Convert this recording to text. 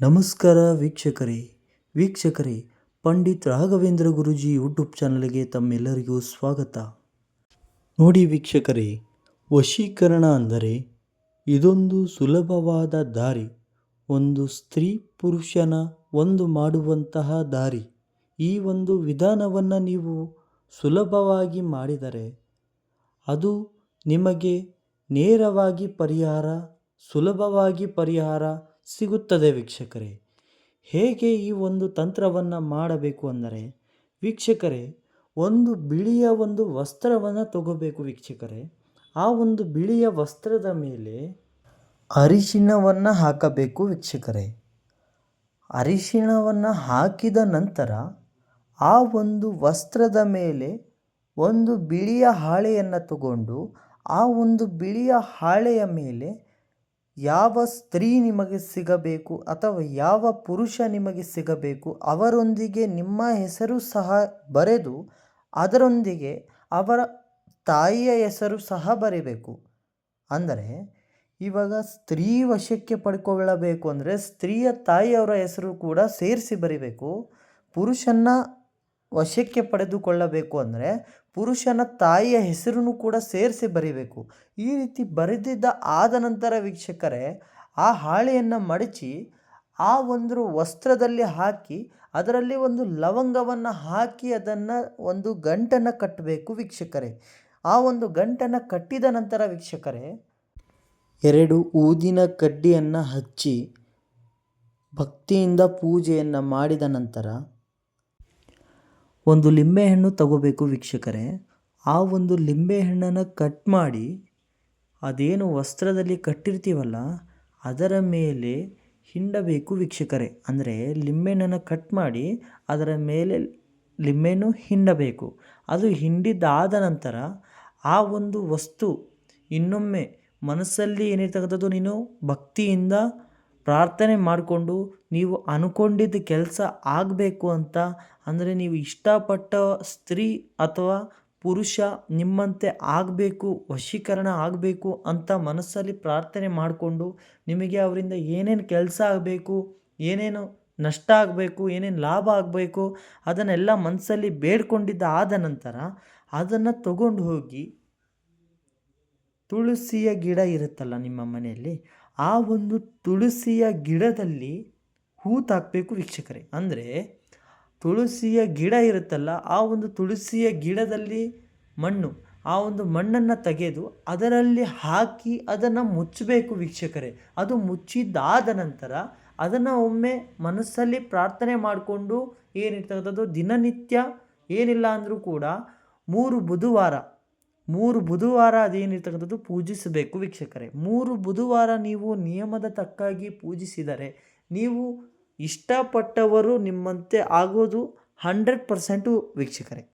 ನಮಸ್ಕಾರ ವೀಕ್ಷಕರೇ. ವೀಕ್ಷಕರೇ, ಪಂಡಿತ್ ರಾಘವೇಂದ್ರ ಗುರುಜಿ ಯೂಟ್ಯೂಬ್ ಚಾನಲ್ಗೆ ತಮ್ಮೆಲ್ಲರಿಗೂ ಸ್ವಾಗತ. ನೋಡಿ ವೀಕ್ಷಕರೇ, ವಶೀಕರಣ ಅಂದರೆ ಇದೊಂದು ಸುಲಭವಾದ ದಾರಿ. ಒಂದು ಸ್ತ್ರೀ ಪುರುಷನ ಒಂದು ಮಾಡುವಂತಹ ದಾರಿ. ಈ ಒಂದು ವಿಧಾನವನ್ನು ನೀವು ಸುಲಭವಾಗಿ ಮಾಡಿದರೆ ಅದು ನಿಮಗೆ ನೇರವಾಗಿ ಪರಿಹಾರ, ಸುಲಭವಾಗಿ ಪರಿಹಾರ ಸಿಗುತ್ತದೆ ವೀಕ್ಷಕರೇ. ಹೇಗೆ ಈ ಒಂದು ತಂತ್ರವನ್ನು ಮಾಡಬೇಕು ಅಂದರೆ, ವೀಕ್ಷಕರೇ, ಒಂದು ಬಿಳಿಯ ಒಂದು ವಸ್ತ್ರವನ್ನು ತಗೋಬೇಕು ವೀಕ್ಷಕರೇ. ಆ ಒಂದು ಬಿಳಿಯ ವಸ್ತ್ರದ ಮೇಲೆ ಅರಿಶಿಣವನ್ನು ಹಾಕಬೇಕು ವೀಕ್ಷಕರೇ. ಅರಿಶಿಣವನ್ನು ಹಾಕಿದ ನಂತರ ಆ ಒಂದು ವಸ್ತ್ರದ ಮೇಲೆ ಒಂದು ಬಿಳಿಯ ಹಾಳೆಯನ್ನು ತಗೊಂಡು, ಆ ಒಂದು ಬಿಳಿಯ ಹಾಳೆಯ ಮೇಲೆ ಯಾವ ಸ್ತ್ರೀ ನಿಮಗೆ ಸಿಗಬೇಕು ಅಥವಾ ಯಾವ ಪುರುಷ ನಿಮಗೆ ಸಿಗಬೇಕು ಅವರೊಂದಿಗೆ ನಿಮ್ಮ ಹೆಸರು ಸಹ ಬರೆದು ಅದರೊಂದಿಗೆ ಅವರ ತಾಯಿಯ ಹೆಸರು ಸಹ ಬರೀಬೇಕು. ಅಂದರೆ ಇವಾಗ ಸ್ತ್ರೀ ವಶಕ್ಕೆ ಪಡ್ಕೊಳ್ಳಬೇಕು ಅಂದರೆ ಸ್ತ್ರೀಯ ತಾಯಿಯವರ ಹೆಸರು ಕೂಡ ಸೇರಿಸಿ ಬರೀಬೇಕು. ಪುರುಷನ ವಶಕ್ಕೆ ಪಡೆದುಕೊಳ್ಳಬೇಕು ಅಂದರೆ ಪುರುಷನ ತಾಯಿಯ ಹೆಸರನ್ನು ಕೂಡ ಸೇರಿಸಿ ಬರೀಬೇಕು. ಈ ರೀತಿ ಬರೆದಿದ್ದ ಆದ ನಂತರ ವೀಕ್ಷಕರೇ, ಆ ಹಾಳೆಯನ್ನು ಮಡಚಿ ಆ ಒಂದು ವಸ್ತ್ರದಲ್ಲಿ ಹಾಕಿ, ಅದರಲ್ಲಿ ಒಂದು ಲವಂಗವನ್ನು ಹಾಕಿ ಅದನ್ನು ಒಂದು ಗಂಟನ್ನು ಕಟ್ಟಬೇಕು ವೀಕ್ಷಕರೇ. ಆ ಒಂದು ಗಂಟನ್ನು ಕಟ್ಟಿದ ನಂತರ ವೀಕ್ಷಕರೇ, ಎರಡು ಊದಿನ ಕಡ್ಡಿಯನ್ನು ಹಚ್ಚಿ ಭಕ್ತಿಯಿಂದ ಪೂಜೆಯನ್ನು ಮಾಡಿದ ನಂತರ ಒಂದು ಲಿಂಬೆಹಣ್ಣು ತಗೋಬೇಕು ವೀಕ್ಷಕರೇ. ಆ ಒಂದು ಲಿಂಬೆಹಣ್ಣನ್ನು ಕಟ್ ಮಾಡಿ ಅದೇನು ವಸ್ತ್ರದಲ್ಲಿ ಕಟ್ಟಿರ್ತೀವಲ್ಲ, ಅದರ ಮೇಲೆ ಹಿಂಡಬೇಕು ವೀಕ್ಷಕರೇ. ಅಂದರೆ ಲಿಂಬೆಹಣ್ಣನ್ನು ಕಟ್ ಮಾಡಿ ಅದರ ಮೇಲೆ ಲಿಂಬೆಯನ್ನು ಹಿಂಡಬೇಕು. ಅದು ಹಿಂಡಿದ್ದಾದ ನಂತರ ಆ ಒಂದು ವಸ್ತು ಇನ್ನೊಮ್ಮೆ ಮನಸ್ಸಲ್ಲಿ ಏನಿರ್ತಕ್ಕಂಥದ್ದು ನೀನು ಭಕ್ತಿಯಿಂದ ಪ್ರಾರ್ಥನೆ ಮಾಡಿಕೊಂಡು ನೀವು ಅನ್ಕೊಂಡಿದ್ದ ಕೆಲಸ ಆಗಬೇಕು ಅಂತ, ಅಂದರೆ ನೀವು ಇಷ್ಟಪಟ್ಟ ಸ್ತ್ರೀ ಅಥವಾ ಪುರುಷ ನಿಮ್ಮಂತೆ ಆಗಬೇಕು, ವಶೀಕರಣ ಆಗಬೇಕು ಅಂತ ಮನಸ್ಸಲ್ಲಿ ಪ್ರಾರ್ಥನೆ ಮಾಡಿಕೊಂಡು ನಿಮಗೆ ಅವರಿಂದ ಏನೇನು ಕೆಲಸ ಆಗಬೇಕು, ಏನೇನು ನಷ್ಟ ಆಗಬೇಕು, ಏನೇನು ಲಾಭ ಆಗಬೇಕು, ಅದನ್ನೆಲ್ಲ ಮನಸ್ಸಲ್ಲಿ ಬೇಡ್ಕೊಂಡಿದ್ದ ಆದ ನಂತರ ಅದನ್ನು ತಗೊಂಡು ಹೋಗಿ ತುಳಸಿಯ ಗಿಡ ಇರುತ್ತಲ್ಲ ನಿಮ್ಮ ಮನೆಯಲ್ಲಿ ಆ ಒಂದು ತುಳಸಿಯ ಗಿಡದಲ್ಲಿ ಹೂ ತಾಕಬೇಕು ವೀಕ್ಷಕರೇ. ಅಂದರೆ ತುಳಸಿಯ ಗಿಡ ಇರುತ್ತಲ್ಲ, ಆ ಒಂದು ತುಳಸಿಯ ಗಿಡದಲ್ಲಿ ಮಣ್ಣು, ಆ ಒಂದು ಮಣ್ಣನ್ನು ತೆಗೆದು ಅದರಲ್ಲಿ ಹಾಕಿ ಅದನ್ನು ಮುಚ್ಚಬೇಕು ವೀಕ್ಷಕರೇ. ಅದು ಮುಚ್ಚಿದ್ದಾದ ನಂತರ ಅದನ್ನು ಒಮ್ಮೆ ಮನಸ್ಸಲ್ಲಿ ಪ್ರಾರ್ಥನೆ ಮಾಡಿಕೊಂಡು ಏನಿರ್ತಕ್ಕಂಥದ್ದು ದಿನನಿತ್ಯ ಏನಿಲ್ಲ ಅಂದರೂ ಕೂಡ ಮೂರು ಬುಧವಾರ ಮೂರು ಬುಧವಾರ ಅದೇನಿರ್ತಕ್ಕಂಥದ್ದು ಪೂಜಿಸಬೇಕು ವೀಕ್ಷಕರೇ. ಮೂರು ಬುಧವಾರ ನೀವು ನಿಯಮದ ತಕ್ಕಾಗಿ ಪೂಜಿಸಿದರೆ ನೀವು ಇಷ್ಟಪಟ್ಟವರು ನಿಮ್ಮಂತೆ ಆಗೋದು ಹಂಡ್ರೆಡ್ ಪರ್ಸೆಂಟು ವೀಕ್ಷಕರೇ.